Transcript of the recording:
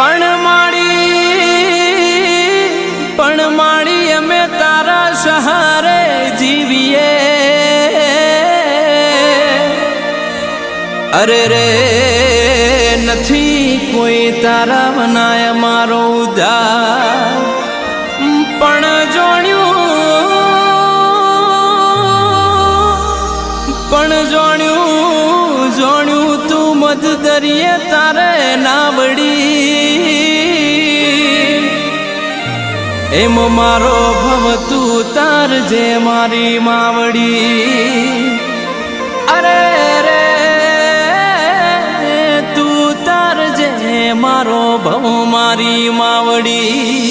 પણ માડી પણ માડી અમે તારા સહારે જીવીએ. અરે રે, નથી કોઈ તારા બનાય મારો ઉદાર પણ જોણ્યું પણ જોણ્યું જોણ્યું મધ દરિયે તારે ના વળી એમ મારો ભવ તું તાર જે મારી માવડી. અરે રે, તું તાર જે મારો ભવ મારી માવડી.